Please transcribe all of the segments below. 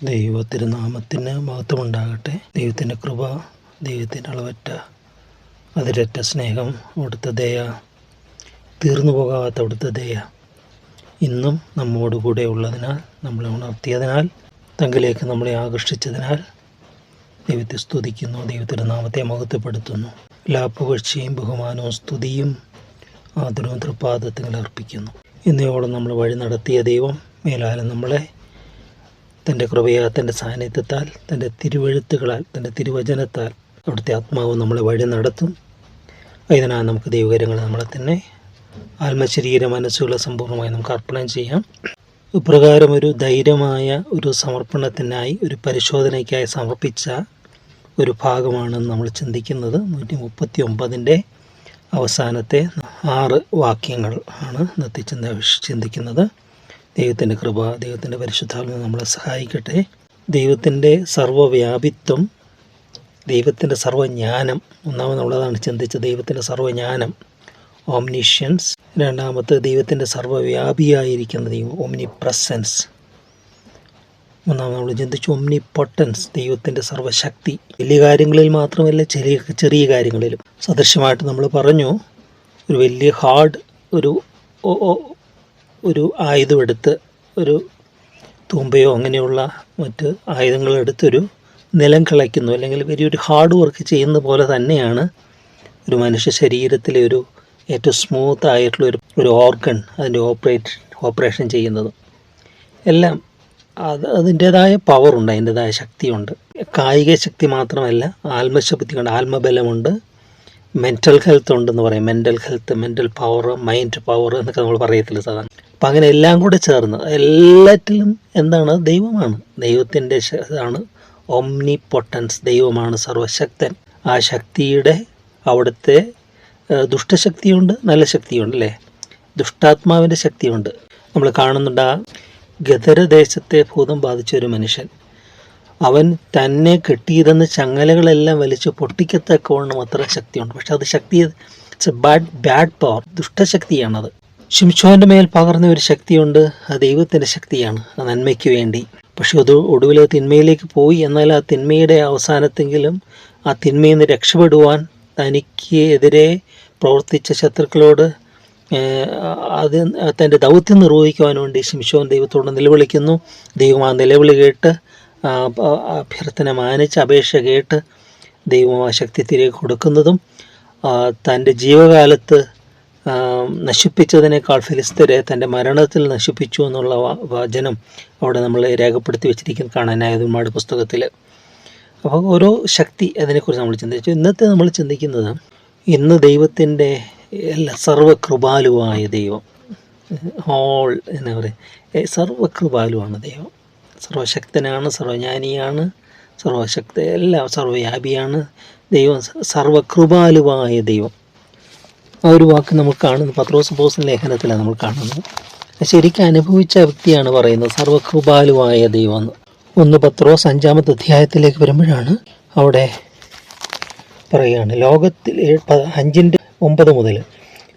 ദൈവ തിരുനാമത്തിന് മഹത്വമുണ്ടാകട്ടെ. ദൈവത്തിന്റെ കൃപ ദൈവത്തിന്റെ അളവറ്റ അതിരറ്റ സ്നേഹം അവിടുത്തെ ദയ തീർന്നു പോകാത്ത അവിടുത്തെ ദയ ഇന്നും നമ്മോടുകൂടെ ഉള്ളതിനാൽ നമ്മളെ ഉണർത്തിയതിനാൽ തങ്കിലേക്ക് നമ്മളെ ആകർഷിച്ചതിനാൽ ദൈവത്തെ സ്തുതിക്കുന്നു ദൈവത്തിന്റെ നാമത്തെ മഹത്വപ്പെടുത്തുന്നു. എല്ലാ പുകഴ്ചയും ബഹുമാനവും സ്തുതിയും ആദരവും തൃപ്പാദത്തിൽ അർപ്പിക്കുന്നു. ഇന്നയോളം നമ്മൾ വഴി നടത്തിയ ദൈവം മേലാലും നമ്മളെ തന്റെ കൃപയാൽ തന്റെ സാന്നിധ്യത്താൽ തന്റെ തിരുവഴുത്തുകളാൽ തന്റെ തിരുവചനത്താൽ അവിടുത്തെ ആത്മാവ് നമ്മളെ വഴി നടത്തും. അതിനാൽ നമുക്ക് ദൈവകരങ്ങൾ നമ്മളെ തന്നെ ആത്മശരീര മനസ്സുകളെ സമ്പൂർണമായി നമുക്ക് അർപ്പണം ചെയ്യാം. ഇപ്രകാരം ഒരു ധൈര്യമായ ഒരു സമർപ്പണത്തിനായി ഒരു പരിശോധനയ്ക്കായി സമർപ്പിച്ച ഒരു ഭാഗമാണ് നമ്മൾ ചിന്തിക്കുന്നത്. നൂറ്റി മുപ്പത്തി ഒമ്പതിന്റെ അവസാനത്തെ ആറ് വാക്യങ്ങൾ ആണ് ഇന്നത്തെ ചിന്ത ചിന്തിക്കുന്നത്. ദൈവത്തിന്റെ കൃപ ദൈവത്തിന്റെ പരിശുദ്ധാത്മ നമ്മളെ സഹായിക്കട്ടെ. ദൈവത്തിന്റെ സർവവ്യാപിത്വം ദൈവത്തിന്റെ സർവജ്ഞാനം ഒന്നാമതുള്ളതാണ് ചിന്തിച്ചത് ദൈവത്തിന്റെ സർവജ്ഞാനം ഓംനിഷ്യൻസ് രണ്ടാമത്തെ ദൈവത്തിന്റെ സർവവ്യാപിയായിരിക്കുന്ന ദൈവം ഓംനി പ്രസൻസ് ഒന്നാമത് നമ്മൾ ചിന്തിച്ചു ഒമ്നി പൊട്ടൻസ് ദൈവത്തിന്റെ സർവശക്തി വലിയ കാര്യങ്ങളിൽ മാത്രമല്ല ചെറിയ ചെറിയ കാര്യങ്ങളിലും. സദൃശ്യമായിട്ട് നമ്മൾ പറഞ്ഞു ഒരു വലിയ ഹാർഡ് ഒരു ഒരു ആയുധമെടുത്ത് ഒരു തൂമ്പയോ അങ്ങനെയുള്ള മറ്റ് ആയുധങ്ങളെടുത്തൊരു നിലം കിളയ്ക്കുന്നു. അല്ലെങ്കിൽ വലിയൊരു ഹാർഡ് വർക്ക് ചെയ്യുന്ന പോലെ തന്നെയാണ് ഒരു മനുഷ്യ ശരീരത്തിലെ ഒരു ഏറ്റവും സ്മൂത്ത് ആയിട്ടുള്ള ഒരു ഒരു ഓർഗൺ അതിന്റെ ഓപ്പറേറ്റ് ഓപ്പറേഷൻ ചെയ്യുന്നത്. എല്ലാം അത് അതിന്റേതായ പവറുണ്ട് അതിന്റേതായ ശക്തിയുണ്ട്. കായിക ശക്തി മാത്രമല്ല ആത്മശക്തിയുണ്ട് ആത്മബലമുണ്ട്. മെന്റൽ ഹെൽത്ത് ഉണ്ടെന്ന് പറയും. Mental health mental power mind power എന്നൊക്കെ നമ്മൾ പറയത്തില്ല സാധാരണ അപ്പം അങ്ങനെ എല്ലാം കൂടെ ചേർന്ന് എല്ലാറ്റിലും എന്താണ്? ദൈവമാണ്. ദൈവത്തിന്റെ ഇതാണ് ഒംനി പൊട്ടൻസ് ദൈവമാണ് സർവശക്തൻ. ആ ശക്തിയുടെ അവിടുത്തെ ദുഷ്ടശക്തിയുണ്ട് നല്ല ശക്തിയുണ്ട് അല്ലേ? ദുഷ്ടാത്മാവിന്റെ ശക്തിയുണ്ട്. നമ്മൾ കാണുന്നുണ്ട് ആ ഗതരദേശത്തെ ഭൂതം ബാധിച്ച ഒരു മനുഷ്യൻ. അവൻ തന്നെ കെട്ടിയിരുന്ന ചങ്ങലകളെല്ലാം വലിച്ച് പൊട്ടിക്കത്തക്കവണ്ണം അത്ര ശക്തിയുണ്ട്. പക്ഷെ അത് ശക്തി ബാഡ് ബാഡ് പവർ ദുഷ്ടശക്തിയാണത്. ശിംഷോന്റെ മേൽ പകർന്ന ഒരു ശക്തിയുണ്ട്. ആ ദൈവത്തിന്റെ ശക്തിയാണ്. നന്മയ്ക്ക് വേണ്ടി. പക്ഷെ അത് ഒടുവിൽ തിന്മയിലേക്ക് പോയി. എന്നാൽ ആ തിന്മയുടെ അവസാനത്തെങ്കിലും ആ തിന്മയിൽ നിന്ന് രക്ഷപ്പെടുവാൻ തനിക്ക് എതിരെ പ്രവർത്തിച്ച ശത്രുക്കളോട് അത് തന്റെ ദൗത്യം നിർവഹിക്കുവാൻ വേണ്ടി ശിംശോൻ ദൈവത്തോട് നിലവിളിക്കുന്നു. ദൈവം ആ നിലവിളി കേട്ട് അഭ്യർത്ഥന മാനിച്ച് അപേക്ഷ കേട്ട് ദൈവം ആ ശക്തി തിരികെ കൊടുക്കുന്നതും തന്റെ ജീവകാലത്ത് നശിപ്പിച്ചതിനേക്കാൾ ഫിലിസ്തരെ തന്റെ മരണത്തിൽ നശിപ്പിച്ചു എന്നുള്ള വചനം അവിടെ നമ്മൾ രേഖപ്പെടുത്തി വെച്ചിരിക്കുന്ന കാണാനായതുമാട് പുസ്തകത്തിൽ. അപ്പോൾ ഓരോ ശക്തി അതിനെക്കുറിച്ച് നമ്മൾ ചിന്തിച്ചു. ഇന്നത്തെ നമ്മൾ ചിന്തിക്കുന്നത് ഇന്ന് ദൈവത്തിന്റെ എല്ലാ സർവകൃപാലുവായ ദൈവം. ഹോൾ എന്നാ പറയുക സർവകൃപാലുവാണ് ദൈവം. സർവശക്തനാണ് സർവജ്ഞാനിയാണ് സർവശക്ത എല്ലാം സർവവ്യാപിയാണ് ദൈവം സർവകൃപാലുവായ ദൈവം. ആ ഒരു വാക്ക് നമ്മൾ കാണുന്നു. പത്രോസ് പോസ്റ്റൻ ലേഖനത്തിലാണ് നമ്മൾ കാണുന്നത്. ശരിക്കും അനുഭവിച്ച വ്യക്തിയാണ് പറയുന്നത് സർവകൃപാലുവായ ദൈവം ഒന്ന് പത്രോസ് അഞ്ചാമത്തെ അധ്യായത്തിലേക്ക് വരുമ്പോഴാണ് അവിടെ പറയുകയാണ്. ലോകത്തിൽ അഞ്ചിന്റെ ഒമ്പത് മുതൽ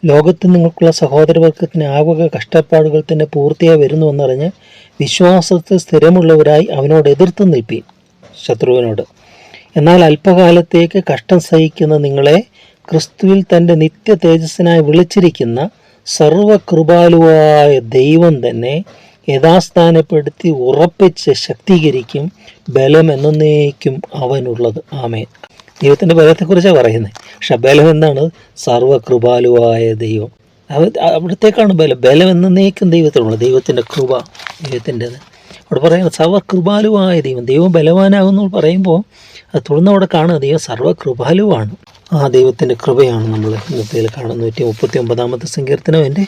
ലോകത്തിൽ നിങ്ങൾക്കുള്ള സഹോദരവർഗത്തിന് ആവക കഷ്ടപ്പാടുകൾ തന്നെ പൂർത്തിയായി വരുന്നുവെന്നറിഞ്ഞ് വിശ്വാസത്തിൽ സ്ഥിരമുള്ളവരായി അവനോട് എതിർത്ത് നിൽപ്പീൻ ശത്രുവിനോട്. എന്നാൽ അല്പകാലത്തേക്ക് കഷ്ടം സഹിക്കുന്ന നിങ്ങളെ ക്രിസ്തുവിൽ തന്റെ നിത്യ തേജസ്സിനായി വിളിച്ചിരിക്കുന്ന സർവകൃപാലുവായ ദൈവം തന്നെ യഥാസ്ഥാനപ്പെടുത്തി ഉറപ്പിച്ച് ശക്തീകരിക്കും ബലം എന്നേക്കും അവനുള്ളത്. ആമേൻ. ദൈവത്തിന്റെ ബലത്തെക്കുറിച്ചാണ് പറയുന്നത് പക്ഷെ ബലം എന്താണ്? സർവകൃപാലുവായ ദൈവം. അവ- അവിടത്തേക്കാണ് ബലം. ബലം എന്നേക്കും ദൈവത്തിനുള്ളത് ദൈവത്തിന്റെ കൃപ ദൈവത്തിന്റെത്. അവിടെ പറയുന്നത് സർവകൃപാലുവായ ദൈവം. ദൈവം ബലവാനാകുന്നു പറയുമ്പോൾ അത് തുടർന്ന് അവിടെ കാണുക ദൈവം സർവകൃപാലുവാണ്. ആ ദൈവത്തിന്റെ കൃപയാണ് നമ്മൾ ഇന്നത്തേൽ കാണുന്നത്. നൂറ്റി മുപ്പത്തി ഒമ്പതാമത്തെ സങ്കീർത്തനം. എന്റെ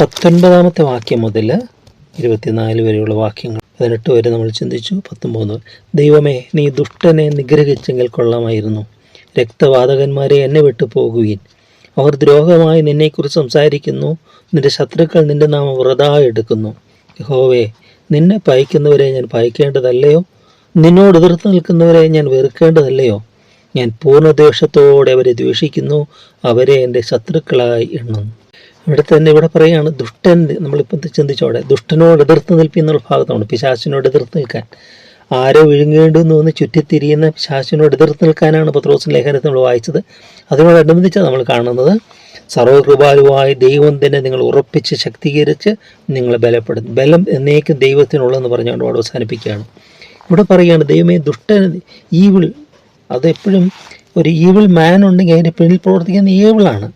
പത്തൊൻപതാമത്തെ വാക്യം മുതൽ ഇരുപത്തിനാല് വരെയുള്ള വാക്യങ്ങൾ. പതിനെട്ട് വരെ നമ്മൾ ചിന്തിച്ചു പത്തൊമ്പത് ദൈവമേ നീ ദുഷ്ടനെ നിഗ്രഹിച്ചെങ്കിൽ കൊള്ളാമായിരുന്നു. രക്തവാതകന്മാരെ എന്നെ വിട്ടു പോകുകയും അവർ ദ്രോഹമായി നിന്നെക്കുറിച്ച് സംസാരിക്കുന്നു. നിന്റെ ശത്രുക്കൾ നിന്റെ നാമം വ്രതാ എടുക്കുന്നു. യഹോവേ നിന്നെ പയക്കുന്നവരെ ഞാൻ പയക്കേണ്ടതല്ലയോ? നിന്നോട് എതിർത്ത് നിൽക്കുന്നവരെ ഞാൻ വെറുക്കേണ്ടതല്ലയോ? ഞാൻ പൂർണദ്വേഷത്തോടെ അവരെ ദ്വേഷിക്കുന്നു. അവരെ എന്റെ ശത്രുക്കളായി എണ്ണുന്നു. ഇവിടെ തന്നെ ഇവിടെ പറയുകയാണ് ദുഷ്ടൻ നമ്മളിപ്പോൾ ചിന്തിച്ചോടെ ദുഷ്ടനോട് എതിർത്ത് നിൽപ്പി എന്നുള്ള ഭാഗത്താണ് പിശാചിനോട് എതിർത്ത് നിൽക്കാൻ. ആരോ വിഴുങ്ങേണ്ടെന്ന് തോന്നി ചുറ്റിത്തിരിയുന്ന പിശാചിനോട് എതിർത്ത് നിൽക്കാനാണ് പത്രോസിൻ ലേഖനത്തിൽ നമ്മൾ വായിച്ചത്. അതിനോടനുബന്ധിച്ചാണ് നമ്മൾ കാണുന്നത്. സർവകൃപാലുവായ ദൈവം തന്നെ നിങ്ങൾ ഉറപ്പിച്ച് ശക്തീകരിച്ച് നിങ്ങളെ ബലപ്പെടുത്തും. ബലം എന്നേക്കും ദൈവത്തിനുള്ളതെന്ന് പറഞ്ഞുകൊണ്ട് അവിടെ അവസാനിപ്പിക്കുകയാണ്. ഇവിടെ പറയുകയാണ് ദൈവമേ ദുഷ്ടൻ ഈവിൾ അതെപ്പോഴും ഒരു ഈവിൾ മാൻ ഉണ്ടെങ്കിൽ അതിന്റെ പിന്നിൽ പ്രവർത്തിക്കുന്ന ഈവിളാണ്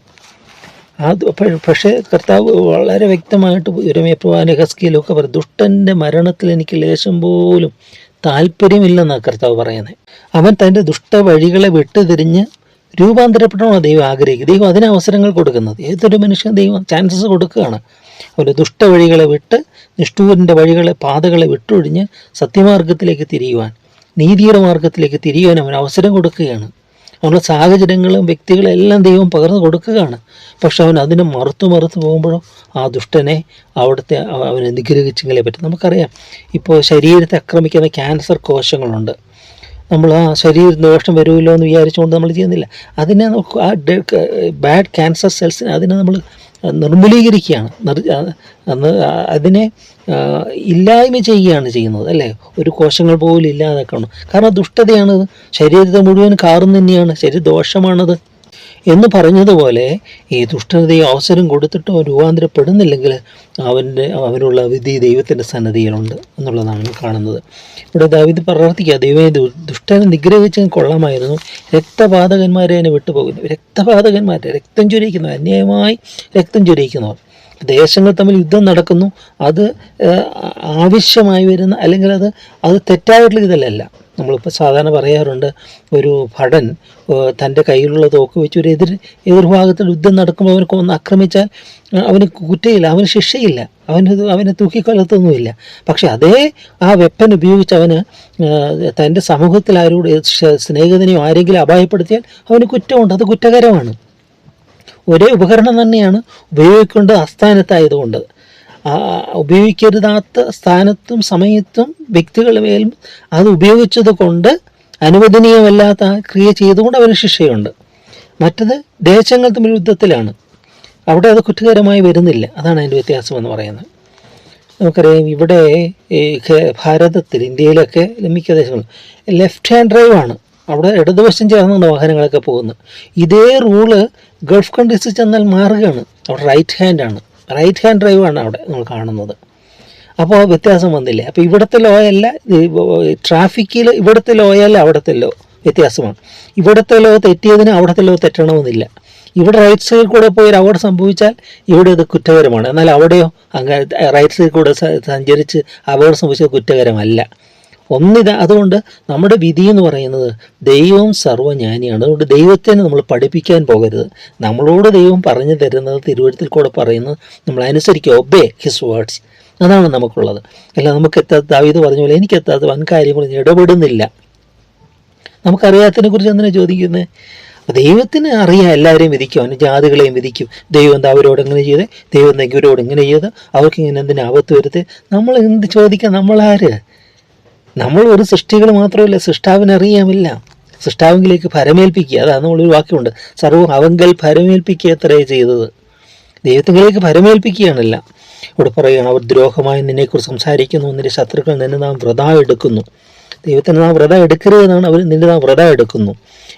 അത് പക്ഷേ കർത്താവ് വളരെ വ്യക്തമായിട്ട് ഇരമയപ്പവാന ഹസ്കിയിലൊക്കെ പറയും ദുഷ്ടന്റെ മരണത്തിൽ എനിക്ക് ലേശം പോലും താല്പര്യമില്ലെന്നാണ് കർത്താവ് പറയുന്നത് അവൻ തന്റെ ദുഷ്ട ദുഷ്ടവഴികളെ വിട്ടുതിരിഞ്ഞ് രൂപാന്തരപ്പെടണമെന്ന് ദൈവം ആഗ്രഹിക്കും ദൈവം അതിന് അവസരങ്ങൾ കൊടുക്കുന്നത്. ഏതൊരു മനുഷ്യൻ ദൈവം ചാൻസസ് കൊടുക്കുകയാണ്. അവന്റെ ദുഷ്ടവഴികളെ വിട്ട് നിഷ്ഠൂരിന്റെ വഴികളെ പാതകളെ വിട്ടൊഴിഞ്ഞ് സത്യമാർഗത്തിലേക്ക് തിരിയുവാൻ നീതിയുടെ മാർഗത്തിലേക്ക് തിരിയുവാൻ അവൻ അവസരം കൊടുക്കുകയാണ്. അവനുള്ള സാഹചര്യങ്ങളും വ്യക്തികളും എല്ലാം ദൈവം പകർന്നു കൊടുക്കുകയാണ്. പക്ഷെ അവൻ അതിനെ മറുത്തു മറുത്തു പോകുമ്പോഴും ആ ദുഷ്ടനെ അവിടുത്തെ അവ- അവനെ നിഗ്രഹിച്ചെങ്കിലേ പറ്റും. നമുക്കറിയാം ഇപ്പോൾ ശരീരത്തെ ആക്രമിക്കുന്ന ക്യാൻസർ കോശങ്ങളുണ്ട്. നമ്മൾ ആ ശരീരത്തിന് ദോഷം വരുമല്ലോ എന്ന് വിചാരിച്ചുകൊണ്ട് നമ്മൾ ചെയ്യുന്നില്ല. അതിനെ നമുക്ക് ആ ബാഡ് ക്യാൻസർ സെൽസിനെ അതിനെ നമ്മൾ നിർമ്മലീകരിക്കുകയാണ്. അതിനെ ഇല്ലായ്മ ചെയ്യുകയാണ് ചെയ്യുന്നത് അല്ലേ? ഒരു കോശങ്ങൾ പോലും ഇല്ലാതാക്കണം. കാരണം ദുഷ്ടതയാണത്. ശരീരത്തെ മുഴുവൻ കാറും തന്നെയാണ്. ശരീര ദോഷമാണത് എന്ന് പറഞ്ഞതുപോലെ ഈ ദുഷ്ടതയെ അവസരം കൊടുത്തിട്ട് അവൻ രൂപാന്തരപ്പെടുന്നില്ലെങ്കിൽ അവന്റെ അവനുള്ള വിധി ദൈവത്തിന്റെ സന്നദ്ധിയിലുണ്ട് എന്നുള്ളതാണ് കാണുന്നത്. ഇവിടെ ദാവിദ് പ്രാർത്ഥിക്കുക ദൈവമേ ദുഷ്ടനെ നിഗ്രഹിച്ച കൊള്ളാമായിരുന്നു. രക്തപാതകന്മാരെ അതിനെ വിട്ടുപോകുന്നു. രക്തപാതകന്മാരെ രക്തം ചൊരിയിക്കുന്നവർ അന്യായമായി രക്തം ചൊരിയിക്കുന്നവർ. ദേശങ്ങൾ തമ്മിൽ യുദ്ധം നടക്കുന്നു. അത് ആവശ്യമായി വരുന്ന അല്ലെങ്കിൽ അത് അത് തെറ്റായിട്ടുള്ള ഇതിലല്ല നമ്മളിപ്പോൾ സാധാരണ പറയാറുണ്ട് ഒരു ഭടൻ തന്റെ കയ്യിലുള്ള തോക്ക് വെച്ച് ഒരു എതിർ എതിർഭാഗത്തിൽ യുദ്ധം നടക്കുമ്പോൾ അവനെ കൊന്ന് ആക്രമിച്ചാൽ അവന് കുറ്റയില്ല അവന് ശിക്ഷയില്ല അവന് അവനെ തൂക്കിക്കൊല്ലത്തൊന്നുമില്ല. പക്ഷെ അതേ ആ വെപ്പൻ ഉപയോഗിച്ച് അവന് തന്റെ സമൂഹത്തിൽ ആരോട് സ്നേഹിതനെയോ ആരെങ്കിലും അപായപ്പെടുത്തിയാൽ അവന് കുറ്റമുണ്ട്. അത് കുറ്റകരമാണ്. ഒരേ ഉപകരണം തന്നെയാണ് ഉപയോഗിക്കേണ്ടത് അസ്ഥാനത്തായതുകൊണ്ട് ഉപയോഗിക്കരുതാത്ത സ്ഥാനത്തും സമയത്തും വ്യക്തികളുടെ അത് ഉപയോഗിച്ചത് കൊണ്ട് അനുവദനീയമല്ലാത്ത ക്രിയ ചെയ്തുകൊണ്ട് അവന് ശിക്ഷയുണ്ട്. മറ്റത് ദേശങ്ങൾ തമ്മിൽ യുദ്ധത്തിലാണ്. അവിടെ അത് കുറ്റകരമായി വരുന്നില്ല. അതാണ് അതിന്റെ വ്യത്യാസം എന്ന് പറയുന്നത്. നമുക്കറിയാം ഇവിടെ ഭാരതത്തിൽ ഇന്ത്യയിലൊക്കെ മിക്ക ദേശങ്ങളും ലെഫ്റ്റ് ഹാൻഡ് ഡ്രൈവ് ആണ് അവിടെ ഇടതുവശം ചേർന്നാണ് വാഹനങ്ങളൊക്കെ പോകുന്നത്. ഇതേ റൂൾ ഗൾഫ് കൺട്രീസിൽ ചെന്നാൽ മാറുകയാണ്. അവിടെ റൈറ്റ് ഹാൻഡാണ് റൈറ്റ് ഹാൻഡ് ഡ്രൈവ് ആണ് അവിടെ നമ്മൾ കാണുന്നത്. അപ്പോൾ ആ വ്യത്യാസം വന്നില്ലേ? അപ്പോൾ ഇവിടുത്തെ ലോയല്ല ട്രാഫിക്കിൽ ഇവിടുത്തെ ലോയല്ല അവിടുത്തെ ലോ വ്യത്യാസമാണ്. ഇവിടുത്തെ ലോ തെറ്റിയതിന് അവിടുത്തെ ലോ തെറ്റണമെന്നില്ല. ഇവിടെ റൈറ്റ് സൈഡിൽ കൂടെ പോയി ഒരു സംഭവിച്ചാൽ ഇവിടെ അത് കുറ്റകരമാണ്. എന്നാൽ അവിടെയോ അങ്ങനെ റൈറ്റ് സൈഡിൽ കൂടെ സഞ്ചരിച്ച് അപകടം സംഭവിച്ചത് കുറ്റകരമല്ല. ഒന്നിത് അതുകൊണ്ട് നമ്മുടെ വിധി എന്ന് പറയുന്നത് ദൈവം സർവജ്ഞാനിയാണ്. അതുകൊണ്ട് ദൈവത്തെ നമ്മൾ പഠിപ്പിക്കാൻ പോകരുത്. നമ്മളോട് ദൈവം പറഞ്ഞു തരുന്നത് തിരുവഴുത്തിൽ കൂടെ പറയുന്നത് നമ്മൾ അനുസരിക്കുക. ഒബേ ഹിസ് വേർഡ്സ് അതാണ് നമുക്കുള്ളത്. അല്ല നമുക്ക് എത്താത്ത ദാവീത് പറഞ്ഞ പോലെ എനിക്ക് എത്താത്ത വൻ കാര്യങ്ങളൊന്നും ഇടപെടുന്നില്ല. നമുക്കറിയാത്തതിനെ കുറിച്ച് എന്തിനാണ് ചോദിക്കുന്നത് ദൈവത്തിന് അറിയാം. എല്ലാവരെയും വിധിക്കും. അവന് ജാതികളെയും വിധിക്കും. ദൈവം എന്താ അവരോട് എങ്ങനെ ചെയ്ത്? ദൈവം എന്താ ഇവരോട് ഇങ്ങനെ ചെയ്ത്? അവർക്ക് ഇങ്ങനെ എന്തിനാ ആപത്ത് വരുത്തി? നമ്മൾ എന്ത് ചോദിക്കാം? നമ്മളാര് നമ്മൾ ഒരു സൃഷ്ടികൾ മാത്രമല്ല സൃഷ്ടാവിനെ അറിയാമില്ല. സൃഷ്ടാവിലേക്ക് ഫരമേൽപ്പിക്കുക അതാണ് നമ്മളൊരു വാക്യമുണ്ട്. സർവം അവങ്കൽ ഫരമേൽപ്പിക്കുക എത്രയാണ് ചെയ്തത്. ദൈവത്തിലേക്ക് ഫരമേൽപ്പിക്കുകയാണല്ല ഇവിടെ പറയുകയാണ് അവർ ദ്രോഹമായി നിന്നെക്കുറിച്ച് സംസാരിക്കുന്നു നിന്റെ ശത്രുക്കൾ നിന്നെ നാം വ്രതാ എടുക്കുന്നു. ദൈവത്തിന് നാം വ്രത എടുക്കരുതെന്നാണ് അവർ നിന്റെ നാം വ്രതം എടുക്കുന്നു.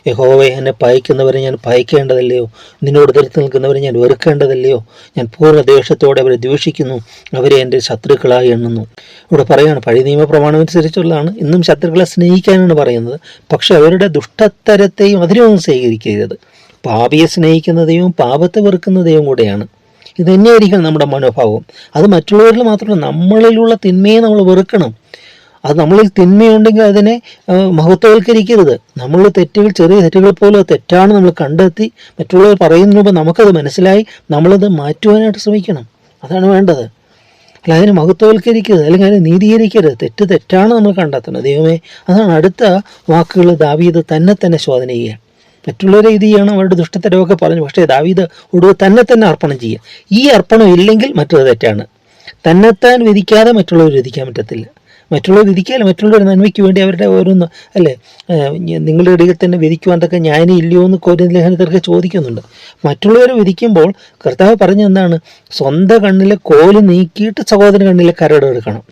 യഹോവെ എന്നെ പയക്കുന്നവരെ ഞാൻ പയക്കേണ്ടതല്ലയോ? നിന്നോട് എതിർത്ത് നിൽക്കുന്നവരെ ഞാൻ വെറുക്കേണ്ടതല്ലയോ? ഞാൻ പൂർണ ദേഷ്യത്തോടെ അവരെ ദ്വേഷിക്കുന്നു. അവരെ എന്റെ ശത്രുക്കളായി എണ്ണുന്നു. ഇവിടെ പറയാണ് പഴയ നിയമപ്രമാണം അനുസരിച്ചുള്ളതാണ്. ഇന്നും ശത്രുക്കളെ സ്നേഹിക്കാനാണ് പറയുന്നത്. പക്ഷേ അവരുടെ ദുഷ്ടത്തരത്തെയും അതിനെയൊന്നും സ്വീകരിക്കരുത് പാപിയെ സ്നേഹിക്കുന്ന പാപത്തെ വെറുക്കുന്ന കൂടെയാണ്. ഇത് തന്നെയായിരിക്കണം നമ്മുടെ മനോഭാവം. അത് മറ്റുള്ളവരിൽ മാത്രമല്ല നമ്മളിലുള്ള തിന്മയെ നമ്മൾ വെറുക്കണം. അത് നമ്മളിൽ തിന്മയുണ്ടെങ്കിൽ അതിനെ മഹത്വവൽക്കരിക്കരുത്. നമ്മൾ തെറ്റുകൾ ചെറിയ തെറ്റുകൾ പോലും തെറ്റാണ് നമ്മൾ കണ്ടെത്തി മറ്റുള്ളവർ പറയുന്നതിന് മുമ്പ് നമുക്കത് മനസ്സിലായി നമ്മളത് മാറ്റുവാനായിട്ട് ശ്രമിക്കണം. അതാണ് വേണ്ടത്. അല്ല അതിനെ മഹത്വവൽക്കരിക്കരുത്. അല്ലെങ്കിൽ അതിനെ നീതീകരിക്കരുത്. തെറ്റ് തെറ്റാണ് നമ്മൾ കണ്ടെത്തുന്നത് ദൈവമേ അതാണ് അടുത്ത വാക്കുകൾ ദാവീദ് തന്നെ തന്നെ ശോധന ചെയ്യുക മറ്റുള്ളവരെ ഇത് ചെയ്യണം അവരുടെ ദുഷ്ടത്തരവൊക്കെ പറഞ്ഞു. പക്ഷേ ദാവീദ് ഒടുവ് തന്നെ തന്നെ അർപ്പണം ചെയ്യുക. ഈ അർപ്പണം ഇല്ലെങ്കിൽ മറ്റൊരു തെറ്റാണ്. തന്നെത്താൻ വിധിക്കാതെ മറ്റുള്ളവർ വിധിക്കാൻ പറ്റത്തില്ല. മറ്റുള്ളവർ വിധിക്കാല്ല മറ്റുള്ളവരുടെ നന്മയ്ക്ക് വേണ്ടി അവരുടെ ഓരോന്ന് അല്ലേ? നിങ്ങളുടെ ഇടയിൽ തന്നെ വിധിക്കുവാൻ തക്ക ജ്ഞാനി ഇല്ലയോ എന്ന് കോരിൻ ലേഖനത്തിലൊക്കെ ചോദിക്കുന്നുണ്ട്. മറ്റുള്ളവരെ വിധിക്കുമ്പോൾ കർത്താവ് പറഞ്ഞ എന്താണ്? സ്വന്തം കണ്ണിലെ കോൽ നീക്കിയിട്ട് സഹോദരൻ കണ്ണിലെ കരട് എടുക്കണം.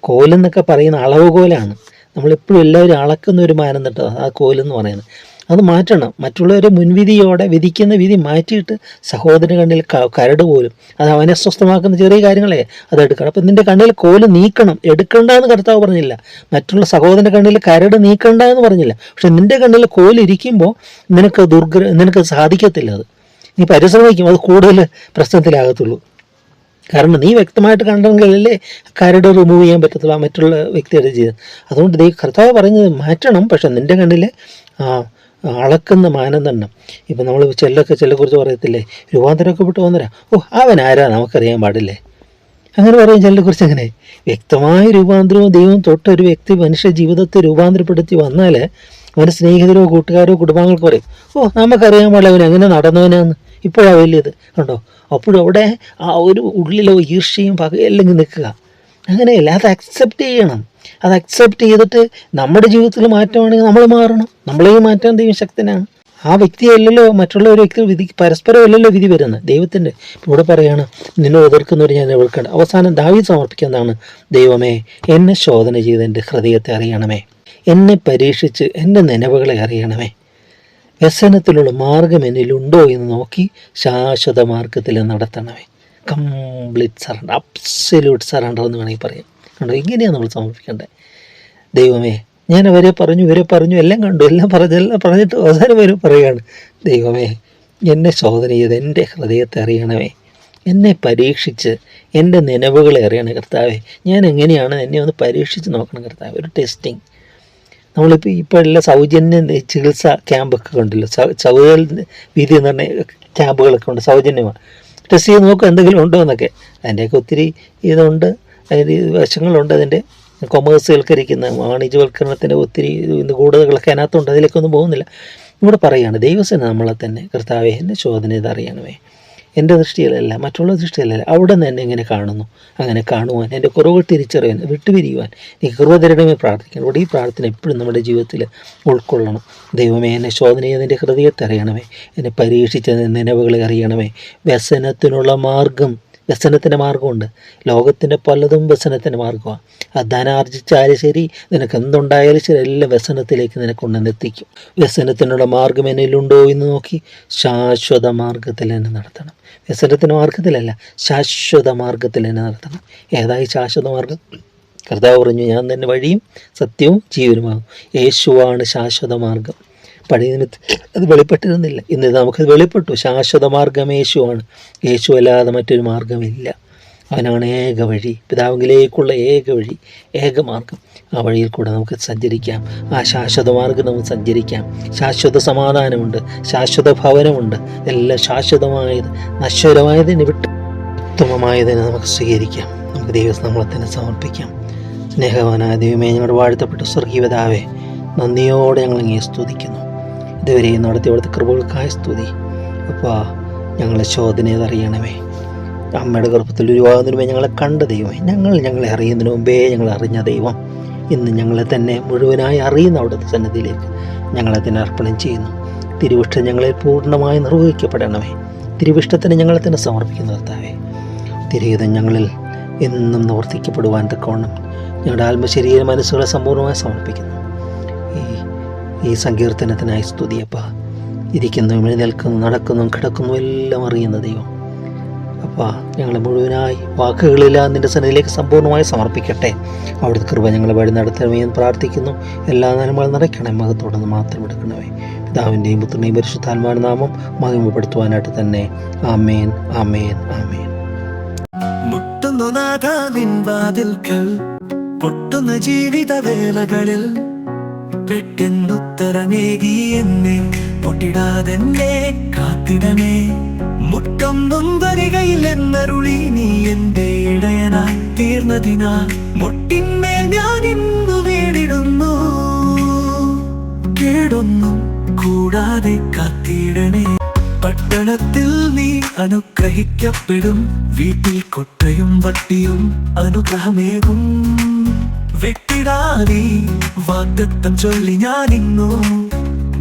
കോലെന്നൊക്കെ പറയുന്ന അളവുകോലാണ്. നമ്മളെപ്പോഴും എല്ലാവരും അളക്കുന്ന ഒരു മാനദണ്ഡം ആ കോലെന്ന് പറയുന്നത്. അത് മാറ്റണം. മറ്റുള്ളവരെ മുൻവിധിയോടെ വിധിക്കുന്ന വിധി മാറ്റിയിട്ട് സഹോദരൻ കണ്ണിൽ കരട് പോലും അത് അവനെ അസ്വസ്ഥമാക്കുന്ന ചെറിയ കാര്യങ്ങളെ അത് എടുക്കണം. അപ്പം നിന്റെ കണ്ണിൽ കോൽ നീക്കണം. എടുക്കണ്ട എന്ന് കർത്താവ് പറഞ്ഞില്ല. മറ്റുള്ള സഹോദരന്റെ കണ്ണിൽ കരട് നീക്കണ്ട എന്ന് പറഞ്ഞില്ല. പക്ഷെ നിന്റെ കണ്ണിൽ കോൽ ഇരിക്കുമ്പോൾ നിനക്ക് ദുർഗ്ര നിനക്ക് സാധിക്കത്തില്ല അത്. നീ പരിശ്രമിക്കും. അത് കൂടുതൽ പ്രശ്നത്തിലാകത്തുള്ളൂ. കാരണം നീ വ്യക്തമായിട്ട് കണ്ടെങ്കിലല്ലേ കരട് റിമൂവ് ചെയ്യാൻ പറ്റത്തുള്ളൂ മറ്റുള്ള വ്യക്തിയുടെ ജീവിതം. അതുകൊണ്ട് ദൈവ കർത്താവ് പറഞ്ഞത് മാറ്റണം. പക്ഷെ നിന്റെ കണ്ണിൽ അളക്കുന്ന മാനദണ്ഡം. ഇപ്പം നമ്മൾ ചെല്ലൊക്കെ ചെല്ലെക്കുറിച്ച് പറയത്തില്ലേ? രൂപാന്തരമൊക്കെ വന്നരാ ഓ അവൻ ആരാ? നമുക്കറിയാൻ പാടില്ലേ? അങ്ങനെ പറയും കുറിച്ച് അങ്ങനെ. വ്യക്തമായ രൂപാന്തരവും ദൈവം തൊട്ട ഒരു വ്യക്തി മനുഷ്യ ജീവിതത്തെ രൂപാന്തരപ്പെടുത്തി വന്നാൽ അവന്റെ സ്നേഹിതരോ കൂട്ടുകാരോ കുടുംബാംഗങ്ങൾക്ക് പറയും ഓ നമുക്കറിയാൻ പാടില്ല അവൻ എങ്ങനെ നടന്നവനാന്ന്. ഇപ്പോഴാണ് വലിയത്. കണ്ടോ? അപ്പോഴും അവിടെ ആ ഒരു ഉള്ളിലോ ഈർഷ്യയും പകയല്ലെങ്കിൽ നിൽക്കുക. അങ്ങനെയല്ല അത് അക്സെപ്റ്റ് ചെയ്യണം. അത് അക്സെപ്റ്റ് ചെയ്തിട്ട് നമ്മുടെ ജീവിതത്തിൽ മാറ്റമാണെങ്കിൽ നമ്മൾ മാറണം. നമ്മളെയും മാറ്റാൻ ദൈവം ശക്തനാണ്. ആ വ്യക്തിയല്ലല്ലോ മറ്റുള്ള ഒരു വ്യക്തി വിധി പരസ്പരം അല്ലല്ലോ വിധി വരുന്നത്. ദൈവത്തിന്റെ ഇവിടെ പറയുകയാണ് നിന്നെ എതിർക്കുന്നവർ ഞാൻ എതിർക്കേണ്ട അവസാനം ദാവി സമർപ്പിക്കുന്നതാണ് ദൈവമേ എന്നെ ശോധന ചെയ്ത് എന്റെ ഹൃദയത്തെ അറിയണമേ. എന്നെ പരീക്ഷിച്ച് എന്റെ നിലവുകളെ അറിയണമേ. വ്യസനത്തിലുള്ള മാർഗം എന്നിലുണ്ടോ എന്ന് നോക്കി ശാശ്വത മാർഗത്തിൽ നടത്തണമേ. കംപ്ലീറ്റ് സറണ്ടർ അബ്സല്യൂട്ട് സറണ്ടർ എന്ന് വേണമെങ്കിൽ പറയാം. കണ്ടോ ഇങ്ങനെയാണ് നമ്മൾ സമർപ്പിക്കേണ്ടത് ദൈവമേ ഞാൻ അവരെ പറഞ്ഞു ഇവരെ പറഞ്ഞു എല്ലാം കണ്ടു എല്ലാം പറഞ്ഞു എല്ലാം പറഞ്ഞിട്ട് അവസാനം വരെ പറയുകയാണ് ദൈവമേ എന്നെ ശോധന ചെയ്ത് എന്റെ ഹൃദയത്തെ അറിയണമേ. എന്നെ പരീക്ഷിച്ച് എന്റെ നിലവുകളെ അറിയണം കർത്താവെ. ഞാൻ എങ്ങനെയാണ് എന്നെ ഒന്ന് പരീക്ഷിച്ച് നോക്കണം കർത്താവ്. ഒരു ടെസ്റ്റിംഗ് നമ്മളിപ്പോൾ ഇപ്പോൾ എല്ലാ സൗജന്യ ചികിത്സ ക്യാമ്പൊക്കെ ഉണ്ടല്ലോ സൗ സൗജന്യ വിധി എന്ന് പറഞ്ഞ ക്യാമ്പുകളൊക്കെ ഉണ്ട് സൗജന്യമാണ്. ടെസ്റ്റ് ചെയ്ത് നോക്കുക എന്തെങ്കിലും ഉണ്ടോ എന്നൊക്കെ. അതിന്റെയൊക്കെ ഒത്തിരി ഇതുണ്ട്. അതിന്റെ വശങ്ങളുണ്ട് അതിന്റെ. കൊമേഴ്സ്വൽക്കരിക്കുന്ന വാണിജ്യവൽക്കരണത്തിന്റെ ഒത്തിരി ഇന്ന് കൂടുതലുകളൊക്കെ അതിനകത്തുണ്ട്. അതിലേക്കൊന്നും പോകുന്നില്ല. ഇവിടെ പറയുകയാണ് ദൈവസേന നമ്മളെ തന്നെ കർത്താവെ എന്നെ ശോധന ഇതറിയണമേ എന്റെ ദൃഷ്ടിയിലല്ല മറ്റുള്ള ദൃഷ്ടിയിലല്ല. അവിടെ നിന്ന് എന്നെ എങ്ങനെ കാണുന്നു. അങ്ങനെ കാണുവാൻ എന്റെ കുറവ് തിരിച്ചറിയാൻ വിട്ടുപിരിയുവാൻ നീ കൃപതരണമേ പ്രാർത്ഥിക്കണം. ഇവിടെ ഈ പ്രാർത്ഥന എപ്പോഴും നമ്മുടെ ജീവിതത്തിൽ ഉൾക്കൊള്ളണം. ദൈവമേ എന്നെ ശോധന എന്റെ ഹൃദയത്തെ അറിയണമേ. എന്നെ പരീക്ഷിച്ച നിലവുകളെ അറിയണമേ. വ്യസനത്തിനുള്ള മാർഗം വ്യസനത്തിന്റെ മാർഗമുണ്ട് ലോകത്തിന്റെ പലതും വ്യസനത്തിന്റെ മാർഗമാണ് ആ ധനാർജിച്ചാലും ശരി നിനക്ക് എന്തുണ്ടായാലും ശരി എല്ലാം വ്യസനത്തിലേക്ക് നിനക്ക് ഉണ്ടെന്നെത്തിക്കും വ്യസനത്തിനുള്ള മാർഗം എന്നിലുണ്ടോ എന്ന് നോക്കി ശാശ്വത മാർഗത്തിൽ എന്നെ നടത്തണം. വ്യസനത്തിന്റെ മാർഗത്തിലല്ല ശാശ്വത മാർഗത്തിൽ എന്നെ നടത്തണം. ഏതായി ശാശ്വത മാർഗം കർത്താവ് പറഞ്ഞു ഞാൻ തന്നെ വഴിയും സത്യവും ജീവനുമാകും. യേശുവാണ് ശാശ്വത മാർഗം പഴയ അത് വെളിപ്പെട്ടിരുന്നില്ല. ഇന്ന് നമുക്കത് വെളിപ്പെട്ടു. ശാശ്വത മാർഗം യേശുവാണ്. യേശു അല്ലാതെ മറ്റൊരു മാർഗമില്ല. അവനാണ് ഏക വഴി. പിതാവിലേക്കുള്ള ഏക വഴി ഏക മാർഗം. ആ വഴിയിൽ കൂടെ നമുക്ക് സഞ്ചരിക്കാം. ആ ശാശ്വത മാർഗം നമുക്ക് സഞ്ചരിക്കാം. ശാശ്വത സമാധാനമുണ്ട്. ശാശ്വത ഭവനമുണ്ട്. എല്ലാം ശാശ്വതമായത് നശ്വരമായതിനെ വിട്ട് ഉത്തമമായതിനെ നമുക്ക് സ്വീകരിക്കാം. നമുക്ക് ദൈവം നമ്മളെ തന്നെ സമർപ്പിക്കാം. സ്നേഹവാനായ ദൈവമേ ഞങ്ങളുടെ വാഴ്ത്തപ്പെട്ട സ്വർഗീയതാവേ നന്ദിയോടെ ഞങ്ങൾ ഇങ്ങനെ സ്തുതിക്കുന്നു. ഇതുവരെ നടത്തി അവിടുത്തെ കൃപകൾക്കായ സ്തുതി. അപ്പോൾ ഞങ്ങളെ ശോധന അറിയണമേ അമ്മയുടെ ഗർഭത്തിൽ ഉരുവാകുന്നതിന് മുമ്പേ ഞങ്ങളെ കണ്ട ദൈവമേ. ഞങ്ങൾ ഞങ്ങളെ അറിയുന്നതിന് മുമ്പേ ഞങ്ങൾ അറിഞ്ഞ ദൈവം. ഇന്ന് ഞങ്ങളെ തന്നെ മുഴുവനായി അറിയുന്ന അവിടുത്തെ സന്നിധിയിലേക്ക് ഞങ്ങളെ തന്നെ അർപ്പണം ചെയ്യുന്നു. തിരുവിഷ്ടം ഞങ്ങളെ പൂർണമായി നിർവഹിക്കപ്പെടണമേ. തിരുവിഷ്ടത്തിന് ഞങ്ങളെ തന്നെ സമർപ്പിക്കുന്ന കർത്താവേ. തിരുഹിതം ഞങ്ങളിൽ എന്നും നിവർത്തിക്കപ്പെടുവാൻ തക്കവണ്ണം ഞങ്ങളുടെ ആത്മശരീര മനസ്സുകളെ സമ്പൂർണമായി സമർപ്പിക്കുന്നു. ഈ സങ്കീർത്തനത്തിനായി സ്തുതിയപ്പ. ഇരിക്കുന്നു എഴുന്നേൽക്കുന്നു നടക്കുന്നു കിടക്കുന്നു എല്ലാം അറിയുന്ന ദൈവം. അപ്പാ ഞങ്ങളെ മുഴുവനായി വാക്കുകളില്ല നിന്റെ സന്നിധിയിലേക്ക് സമ്പൂർണമായി സമർപ്പിക്കട്ടെ. അവിടുത്തെ കൃപ ഞങ്ങൾ വഴി നടത്തണമേ എന്ന് പ്രാർത്ഥിക്കുന്നു. എല്ലാ നന്മകളും നിറയ്ക്കണേ മകത്തോടെന്ന് മാത്രം എടുക്കണമേ. പിതാവിന്റെയും പുത്രനെയും പരിശുദ്ധാത്മാവിന്റെ നാമം മഹിമപ്പെടുത്തുവാനായിട്ട് തന്നെ. ആമേൻ ആമേൻ ആമേൻ. മുട്ടുന്നു നാഥാവിൻ വാതിൽക്കൽ പൊട്ടുന്ന ജീവിത വേളകളിൽ പെട്ടെന്നുത്തരമേകി എന്നെ പൊട്ടിടാതെന്നെ കാത്തിടമേ. മുട്ടൊന്നും വരികയിൽ എന്നരുളി നീ എന്റെ ഇടയനായി തീർന്നതിനാ. മുട്ടിന്മേൽ ഞാൻ ഇന്നു വീടിടുന്നു കേടൊന്നും കൂടാതെ കാത്തിടണേ. പട്ടണത്തിൽ നീ അനുഗ്രഹിക്കപ്പെടും. വീട്ടിൽ കൊട്ടയും വട്ടിയും അനുഗ്രഹമേകും. വെട്ടിടാനീ വാഗ്ദത്തം ചൊല്ലി ഞാൻ ഇന്നു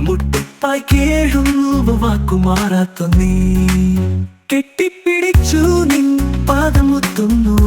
മുട്ടിപ്പായി കേഴുന്നു വാക്കുമാറാത്ത നീ. കെട്ടിപ്പിടിച്ചു നിൻ പാദമുത്തുന്നു